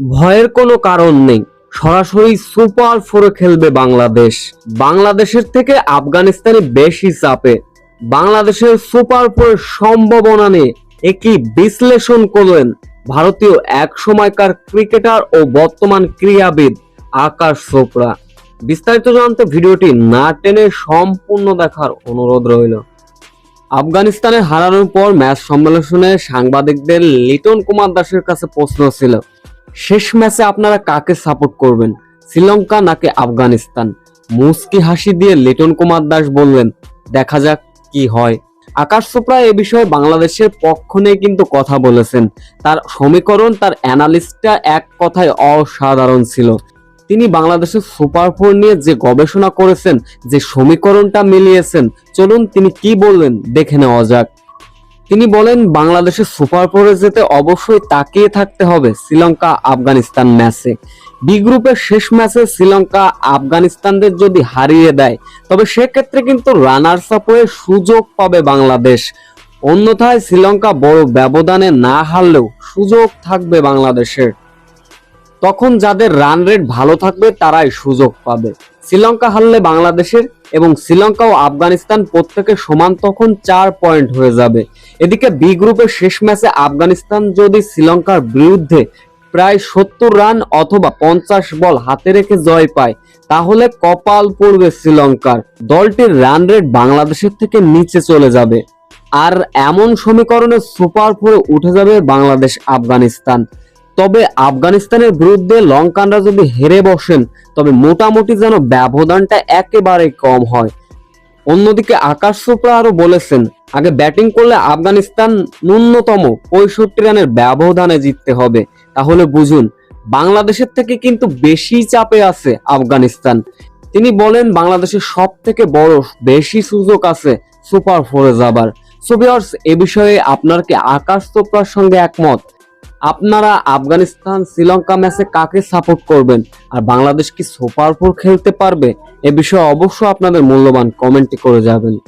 ভয়ের কোনো কারণ নেই। সরাসরি সুপার ফোরে খেলবে বাংলাদেশ। বাংলাদেশের থেকে আফগানিস্তানি বেশি চাপে। বাংলাদেশের সুপার ফোরের সম্ভাবনা নিয়ে একটি বিশ্লেষণ করলেন ভারতীয় এক সময়কার ক্রিকেটার ও বর্তমান ক্রীড়াবিদ আকাশ চোপড়া। বিস্তারিত জানতে ভিডিওটি না টেনে সম্পূর্ণ দেখার অনুরোধ রইল। আফগানিস্তানে হারানোর পর ম্যাচ সম্মেলনে সাংবাদিকদের লিটন কুমার দাসের কাছে প্রশ্ন ছিল শেষ ম্যাচে আপনারা কাকে সাপোর্ট করবেন? শ্রীলঙ্কা নাকি আফগানিস্তান? মুস্কি হাসি দিয়ে লিটন কুমার দাস বললেন, দেখা যাক কি হয়। আকাশ চোপড়া এ বিষয়ে বাংলাদেশের পক্ষ নিয়ে কিন্তু কথা বলেছেন। তার সমীকরণ, তার অ্যানালিস্টটা এক কথায় অসাধারণ ছিল। তিনি বাংলাদেশের সুপার ফোর নিয়ে যে গবেষণা করেছেন, যে সমীকরণটা মিলিয়েছেন, চলুন তিনি কি বললেন, দেখে নেওয়া যাক। তিনি বলেন বাংলাদেশের সুপার ফোরে যেতে অবশ্যই তাকিয়ে থাকতে হবে শ্রীলঙ্কা আফগানিস্তান ম্যাচে। বি গ্রুপের শেষ ম্যাচে শ্রীলঙ্কা আফগানিস্তানদের যদি হারিয়ে দেয়, তবে সেক্ষেত্রে কিন্তু রানার্স আপ হয়ে সুযোগ পাবে বাংলাদেশ। অন্যথায় শ্রীলঙ্কা বড় ব্যবধানে না হারলেও সুযোগ থাকবে বাংলাদেশের। তখন যাদের রান রেট ভালো থাকবে তারাই সুযোগ পাবে। শ্রীলঙ্কা হারলে বাংলাদেশের এবং শ্রীলঙ্কা ও আফগানিস্তান প্রত্যেকের সমান তখন চার পয়েন্ট হয়ে যাবে। এদিকে বি গ্রুপের শেষ ম্যাচে আফগানিস্তান যদি শ্রীলঙ্কার বিরুদ্ধে প্রায় সত্তর রান অথবা পঞ্চাশ বল হাতে রেখে জয় পায়, তাহলে কপাল পড়বে শ্রীলঙ্কার। দলটির রান রেট বাংলাদেশের থেকে নিচে চলে যাবে। আর এমন সমীকরণে সুপার ফোরে উঠে যাবে বাংলাদেশ আফগানিস্তান তবে আফগানিস্তানের বিরুদ্ধে লঙ্কানরা যদি হেরে বসেন, তবে মোটামুটি যেন ব্যবধানটা একেবারে কম হয়। অন্যদিকে আকাশ চোপড়া আরও বলেছেন, আগে ব্যাটিং করলে আফগানিস্তান ন্যূনতম পঁয়ষট্টি রানের ব্যবধানে জিততে হবে। তাহলে বুঝুন, বাংলাদেশের থেকে কিন্তু বেশি চাপে আছে আফগানিস্তান। তিনি বলেন, বাংলাদেশের সব থেকে বড়, বেশি সুযোগ আছে সুপার ফোরে যাবার। সুবিয়ার্স এ বিষয়ে আপনার কি আকাশ চোপড়ার সঙ্গে একমত? আপনারা আফগানিস্তান, শ্রীলঙ্কা ম্যাচে কাকে সাপোর্ট করবেন? আর বাংলাদেশ কি সুপার ফোর খেলতে পারবে? এ বিষয়ে অবশ্যই আপনাদের মূল্যবান কমেন্টটি করে যাবেন।